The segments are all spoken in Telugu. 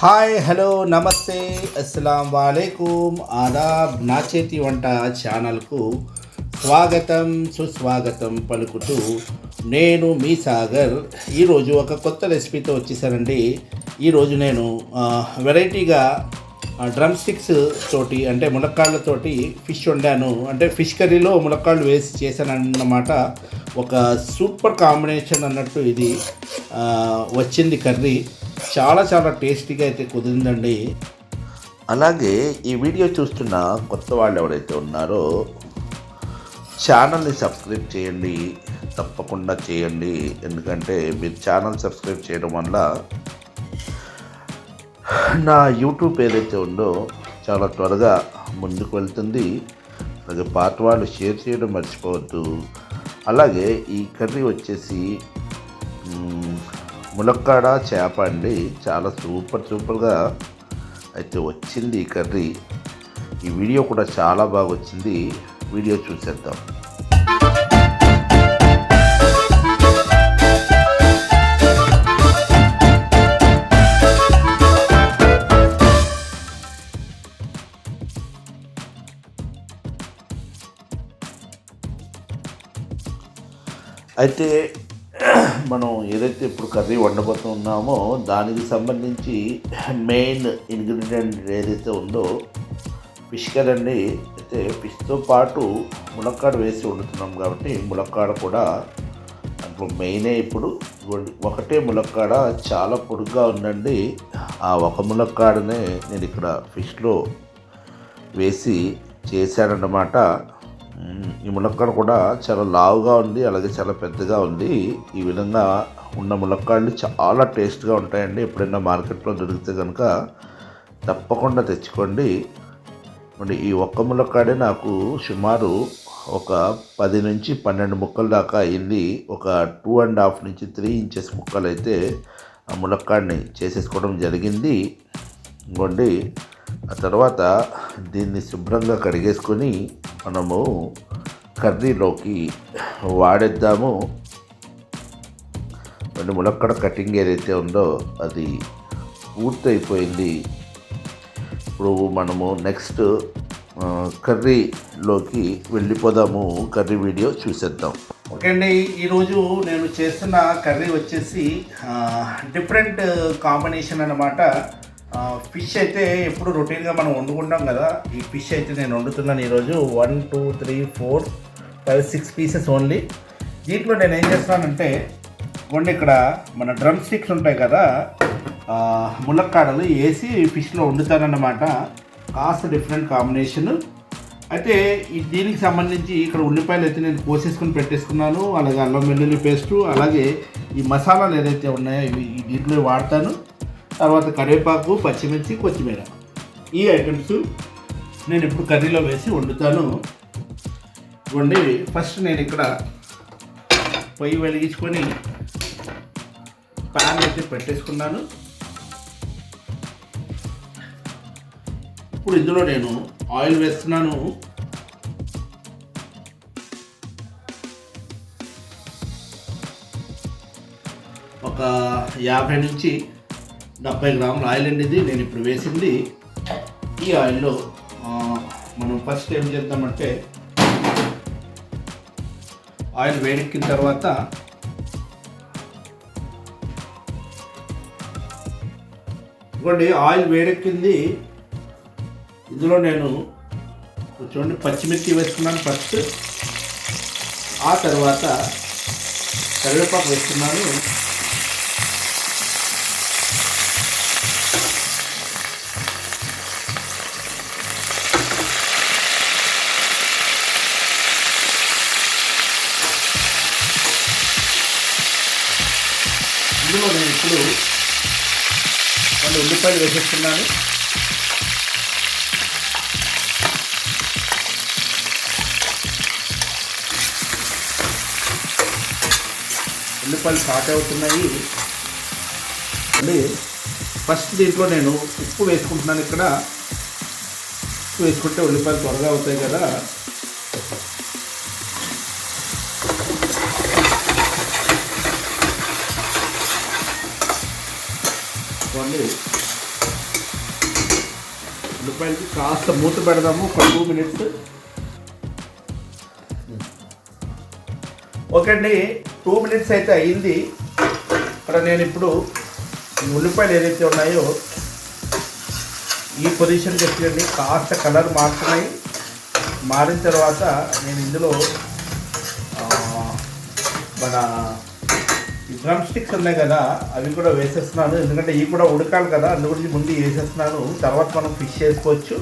హాయ్ హలో నమస్తే అస్సలం వాలేకుమ్ ఆదాబ్ నా చేతి వంట ఛానల్కు స్వాగతం సుస్వాగతం పలుకుతూ నేను మీ సాగర్. ఈరోజు ఒక కొత్త రెసిపీతో వచ్చేసానండి. ఈరోజు నేను వెరైటీగా డ్రమ్ స్టిక్స్ తోటి అంటే ములక్కాళ్ళతోటి ఫిష్ వండాను. అంటే ఫిష్ కర్రీలో ములక్కాళ్ళు వేసి చేశాను అన్నమాట ఒక సూపర్ కాంబినేషన్ అన్నట్టు ఇది వచ్చింది కర్రీ. చాలా చాలా టేస్టీగా అయితే కుదిరిందండి. అలాగే ఈ వీడియో చూస్తున్న కొత్త వాళ్ళు ఎవరైతే ఉన్నారో ఛానల్ని సబ్స్క్రైబ్ చేయండి. తప్పకుండా చేయండి. ఎందుకంటే మీరు ఛానల్ సబ్స్క్రైబ్ చేయడం వల్ల నా యూట్యూబ్ ఏదైతే ఉందో చాలా త్వరగా ముందుకు వెళ్తుంది. అలాగే పాత వాళ్ళు షేర్ చేయడం మర్చిపోవద్దు. అలాగే ఈ కర్రీ వచ్చేసి ములక్కాడ చేప అండి. చాలా సూపర్ సూపర్గా అయితే వచ్చింది ఈ కర్రీ. ఈ వీడియో కూడా చాలా బాగా వచ్చింది. వీడియో చూసేద్దాం. అయితే మనం ఏదైతే ఇప్పుడు కర్రీ వండబోతున్నామో దానికి సంబంధించి మెయిన్ ఇంగ్రీడియంట్ ఏదైతే ఉందో ఫిష్ కదండి అండి. అయితే ఫిష్తో పాటు ములక్కాడ వేసి వండుతున్నాం కాబట్టి ములక్కాడ కూడా దాంట్లో మెయినే ఇప్పుడు. ఒకటే ములక్కాడ చాలా పొడుగ్గా ఉందండి. ఆ ఒక ములక్కాడనే నేను ఇక్కడ ఫిష్లో వేసి చేశానన్నమాట. ఈ ములక్కాడ కూడా చాలా లావుగా ఉంది అలాగే చాలా పెద్దగా ఉంది. ఈ విధంగా ఉన్న ములక్కాడలు చాలా టేస్ట్గా ఉంటాయండి. ఎప్పుడైనా మార్కెట్లో దొరికితే కనుక తప్పకుండా తెచ్చుకోండి. మరి ఈ ఒక్క ములక్కాడే నాకు సుమారు ఒక పది నుంచి పన్నెండు ముక్కల దాకా అయింది. ఒక టూ అండ్ హాఫ్ నుంచి త్రీ ఇంచెస్ ముక్కలు అయితే ఆ ములక్కాడిని చేసేసుకోవడం జరిగింది. ఇంకోండి ఆ తర్వాత దీన్ని శుభ్రంగా కడిగేసుకొని మనము కర్రీలోకి వాడేద్దాము. రెండు ములక్కడ కటింగ్ ఏదైతే ఉందో అది పూర్తయిపోయింది. ఇప్పుడు మనము నెక్స్ట్ కర్రీలోకి వెళ్ళిపోదాము. కర్రీ వీడియో చూసేద్దాం. ఓకే అండి ఈరోజు నేను చేస్తున్న కర్రీ వచ్చేసి డిఫరెంట్ కాంబినేషన్ అనమాట ఫిష్ అయితే ఎప్పుడు రొటీన్గా మనం వండుకుంటాం కదా ఈ ఫిష్ అయితే నేను వండుతున్నాను ఈరోజు. One two three four five six pieces only దీంట్లో నేను ఏం చేస్తానంటే వండి ఇక్కడ మన డ్రమ్ స్టిక్స్ ఉంటాయి కదా ములక్కాడలు వేసి ఫిష్లో వండుతానన్నమాట. కాస్త డిఫరెంట్ కాంబినేషన్ అయితే ఈ దీనికి సంబంధించి ఇక్కడ ఉల్లిపాయలు అయితే నేను కోసేసుకొని పెట్టేసుకున్నాను. అలాగే అల్లం వెల్లుల్లి పేస్టు అలాగే ఈ మసాలాలు ఏదైతే ఉన్నాయో ఇవి దీంట్లో వాడతాను. తర్వాత కరివేపాకు పచ్చిమిర్చి కొత్తిమీర. ఈ ఐటమ్స్ నేను ఇప్పుడు కర్రీలో వేసి వండుతాను. వండి ఫస్ట్ నేను ఇక్కడ పొయ్యి వెలిగించుకొని ప్యాన్ అయితే పెట్టేసుకున్నాను. ఇప్పుడు ఇందులో నేను ఆయిల్ వేస్తున్నాను. ఒక యాభై నుంచి డెబ్బై గ్రాముల ఆయిల్ అండి ఇది. నేను ఇప్పుడు వేసింది. ఈ ఆయిల్లో మనం ఫస్ట్ ఏం చేద్దామంటే ఆయిల్ వేడెక్కిన తర్వాత ఇదిగోండి ఆయిల్ వేడెక్కింది. ఇందులో నేను చూడండి పచ్చిమిర్చి వేసుకున్నాను ఫస్ట్. ఆ తర్వాత కరివేపాకు వేస్తున్నాను ఇందులో నేను ఇప్పుడు కొన్ని ఉల్లిపాయలు వేసేస్తున్నాను ఉల్లిపాయలు స్టార్ట్ అవుతున్నాయి. మళ్ళీ ఫస్ట్ దీంట్లో నేను ఉప్పు వేసుకుంటున్నాను ఇక్కడ. ఉప్పు వేసుకుంటే ఉల్లిపాయలు త్వరగా అవుతాయి కదా చూడండి ఉల్లిపాయలకి కాస్త మూత పెడదాము ఒక టూ మినిట్స్. ఓకే అండి టూ మినిట్స్ అయితే అయింది ఇక్కడ నేను ఇప్పుడు ఉల్లిపాయలు ఏదైతే ఉన్నాయో ఈ పొజిషన్కి వచ్చేయండి కాస్త కలర్ మారుతున్నాయి. మారిన తర్వాత నేను ఇందులో మన ఈ డ్రమ్ స్టిక్స్ ఉన్నాయి కదా అవి కూడా వేసేస్తున్నాను. ఎందుకంటే ఇవి కూడా ఉడకాలి కదా అందుగురించి ముందు వేసేస్తున్నాను. తర్వాత మనం ఫిష్ చేసుకోవచ్చు.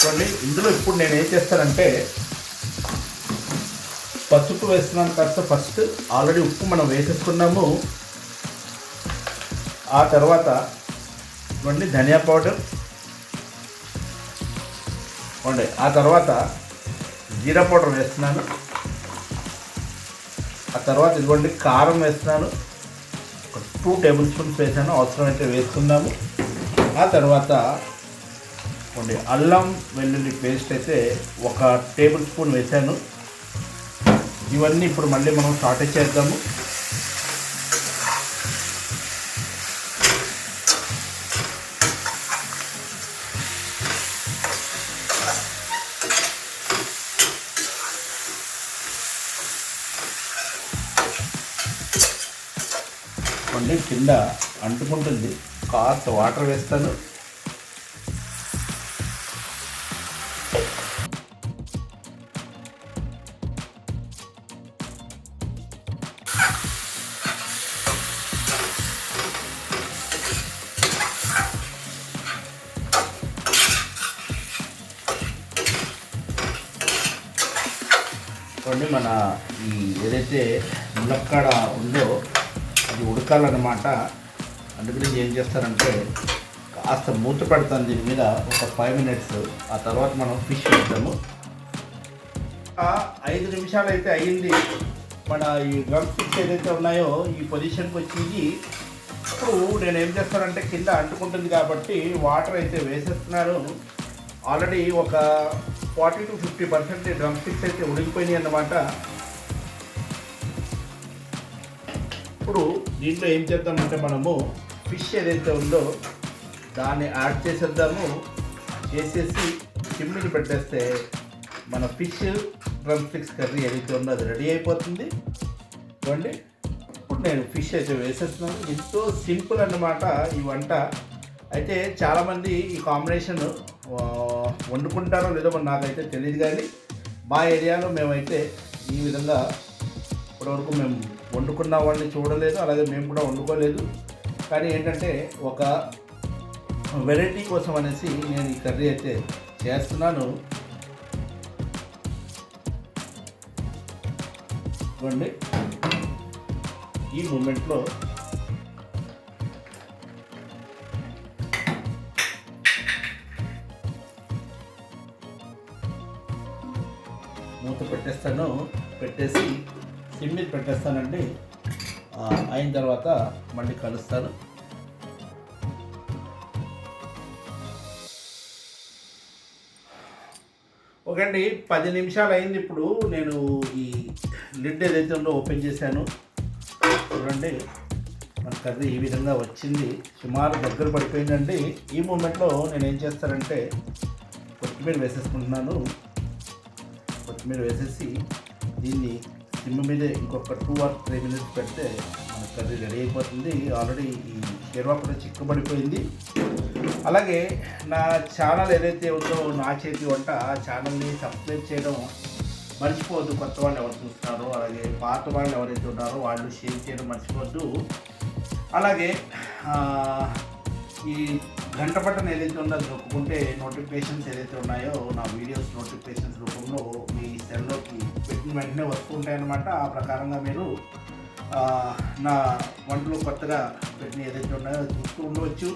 చూడండి ఇందులో ఇప్పుడు నేను ఏం చేస్తానంటే పసుపు వేస్తున్నాను కాస్త ఫస్ట్ ఆల్రెడీ ఉప్పు మనం వేసేసుకున్నాము. ఆ తర్వాత ఇవ్వండి ధనియా పౌడర్ ఇవ్వండి ఆ తర్వాత జీరా పౌడర్ వేస్తున్నాను. ఆ తర్వాత ఇదిగోండి కారం వేస్తున్నాను. ఒక టూ టేబుల్ స్పూన్స్ వేసాను అవసరమైతే వేసుకుందాము. ఆ తర్వాత ఇవ్వండి అల్లం వెల్లుల్లి పేస్ట్ అయితే ఒక టేబుల్ స్పూన్ వేసాను. ఇవన్నీ ఇప్పుడు మళ్ళీ మనం షార్టేజ్ చేద్దాము. కొన్ని కింద అంటుకుంటుంది. కాస్త వాటర్ వేస్తాను. చూడండి మన ఈ ఏదైతే ములక్కాడ ఉందో ఉడకాలన్నమాట అందుకని ఏం చేస్తారంటే కాస్త మూత పెడతాను దీని మీద ఒక ఫైవ్ మినిట్స్ ఆ తర్వాత మనం ఫిష్ పెడతాము ఐదు నిమిషాలు అయితే అయ్యింది. మన ఈ గమ్ ఫిష్ ఏదైతే ఉన్నాయో ఈ పొజిషన్కి వచ్చి ఇప్పుడు నేను ఏం చేస్తానంటే కింద అంటుకుంటుంది కాబట్టి వాటర్ అయితే వేసేస్తున్నాను. ఆల్రెడీ ఒక forty to fifty percent drumsticks అయితే ఉడికిపోయినాయి అన్నమాట. ఇప్పుడు దీంట్లో ఏం చేద్దామంటే మనము ఫిష్ ఏదైతే ఉందో దాన్ని యాడ్ చేసేద్దాము. చేసేసి చిమ్మిని పెట్టేస్తే మన ఫిష్ డ్రమ్ స్టిక్స్ కర్రీ ఏదైతే ఉందో అది రెడీ అయిపోతుంది. చూడండి. ఇప్పుడు నేను ఫిష్ అయితే వేసేస్తున్నాను. ఎంతో సింపుల్ అన్నమాట ఈ వంట. అయితే చాలామంది ఈ కాంబినేషన్ వండుకుంటారో లేదో మరి నాకైతే తెలియదు కానీ మా ఏరియాలో మేమైతే ఈ విధంగా ఇప్పటివరకు మేము వండుకున్న వాళ్ళని చూడలేదు అలాగే మేము కూడా వండుకోలేదు. కానీ ఏంటంటే ఒక వెరైటీ కోసం అనేసి నేను ఈ కర్రీ అయితే చేస్తున్నాను. చూడండి ఈ మూమెంట్లో మూత పెట్టేస్తాను. పెట్టేసి సిమ్ మీద పెట్టేస్తానండి. అయిన తర్వాత మళ్ళీ కలుస్తాను. ఓకే అండి పది నిమిషాలు అయింది ఇప్పుడు నేను ఈ లిడ్ ఏదైతే ఉందో ఓపెన్ చేశాను. చూడండి మన కర్రీ ఈ విధంగా వచ్చింది. సుమారు దగ్గర పడిపోయిందండి. ఈ మూమెంట్లో నేను ఏం చేస్తానంటే కొత్తిమీర వేసేసుకుంటున్నాను. కొత్తిమీర వేసేసి దీన్ని సిమ్ మీదే ఇంకొక టూ ఆర్ త్రీ మినిట్స్ పెడితే మన కర్రీ రెడీ అయిపోతుంది. ఆల్రెడీ ఈ షేర్వా కూడా చిక్కుబడిపోయింది. అలాగే నా ఛానల్ ఏదైతే ఉందో నా చేతి వంట ఆ ఛానల్ని సబ్స్క్రైబ్ చేయడం మర్చిపోవద్దు. కొత్త వాళ్ళు ఎవరు చూస్తున్నారో అలాగే పాత వాళ్ళు ఎవరైతే ఉన్నారో వాళ్ళు షేర్ చేయడం మర్చిపోవద్దు. అలాగే ఈ గంట బటన్ ఏదైతే ఉందో అది నొక్కుంటే నోటిఫికేషన్స్ ఏదైతే ఉన్నాయో నా వీడియోస్ నోటిఫికేషన్స్ రూపంలో మీ సెల్లోకి పెట్టిన వెంటనే వస్తుంటాయన్నమాట. ఆ ప్రకారంగా మీరు నా వంటలు కొత్తగా పెట్టిన ఏదైతే ఉన్నాయో చూస్తూ ఉండవచ్చు.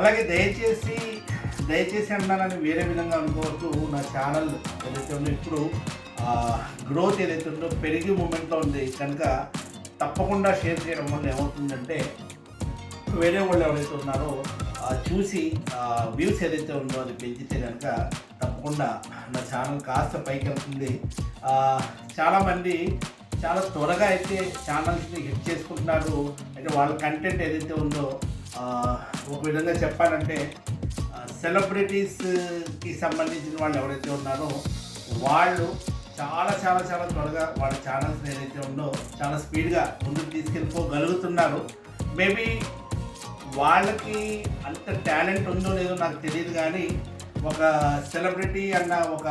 అలాగే దయచేసి దయచేసి అన్నానని వేరే విధంగా అనుకోవద్దు. నా ఛానల్ ఏదైతే ఉందో ఇప్పుడు గ్రోత్ ఏదైతే ఉందో పెరిగి మూమెంట్లో ఉంది. కనుక తప్పకుండా షేర్ చేయడం వల్ల ఏమవుతుందంటే వేరే వాళ్ళు ఎవరైతే ఉన్నారో చూసి వ్యూస్ ఏదైతే ఉందో అది పెంచితే కనుక తప్పకుండా నా ఛానల్ కాస్త పైకి వెళ్తుంది. చాలామంది చాలా త్వరగా అయితే ఛానల్స్ని హిట్ చేసుకుంటున్నారు. అంటే వాళ్ళ కంటెంట్ ఏదైతే ఉందో ఒక విధంగా చెప్పాలంటే సెలబ్రిటీస్కి సంబంధించిన వాళ్ళు ఎవరైతే ఉన్నారో వాళ్ళు చాలా చాలా చాలా త్వరగా వాళ్ళ ఛానల్స్ ఏదైతే ఉందో చాలా స్పీడ్గా ముందుకు తీసుకెళ్ళిపోగలుగుతున్నారు. మేబీ వాళ్ళకి అంత టాలెంట్ ఉందో లేదో నాకు తెలియదు కానీ ఒక సెలబ్రిటీ అన్న ఒక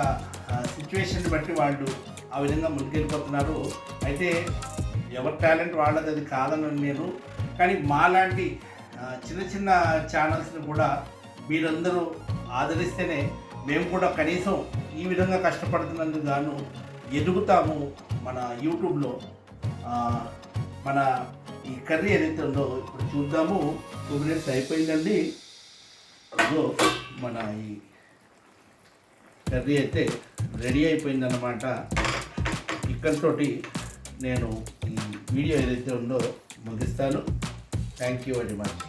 సిచ్యువేషన్ బట్టి వాళ్ళు ఆ విధంగా ముందుకెళ్ళిపోతున్నారు. అయితే ఎవరి టాలెంట్ వాళ్ళది అది కాదని నేను కానీ మాలాంటి చిన్న చిన్న ఛానల్స్ని కూడా మీరందరూ ఆదరిస్తేనే మేము కూడా కనీసం ఈ విధంగా కష్టపడుతున్నందుకు గాను ఎదుగుతాము మన యూట్యూబ్లో. మన ఈ కర్రీ ఏదైతే ఉందో ఇప్పుడు చూద్దాము. టూ మినిట్స్ అయిపోయిందండి. అదో మన ఈ కర్రీ అయితే రెడీ అయిపోయిందన్నమాట. ఇక్కడితోటి నేను ఈ వీడియో ఏదైతే ఉందో ముగిస్తాను. Thank you very much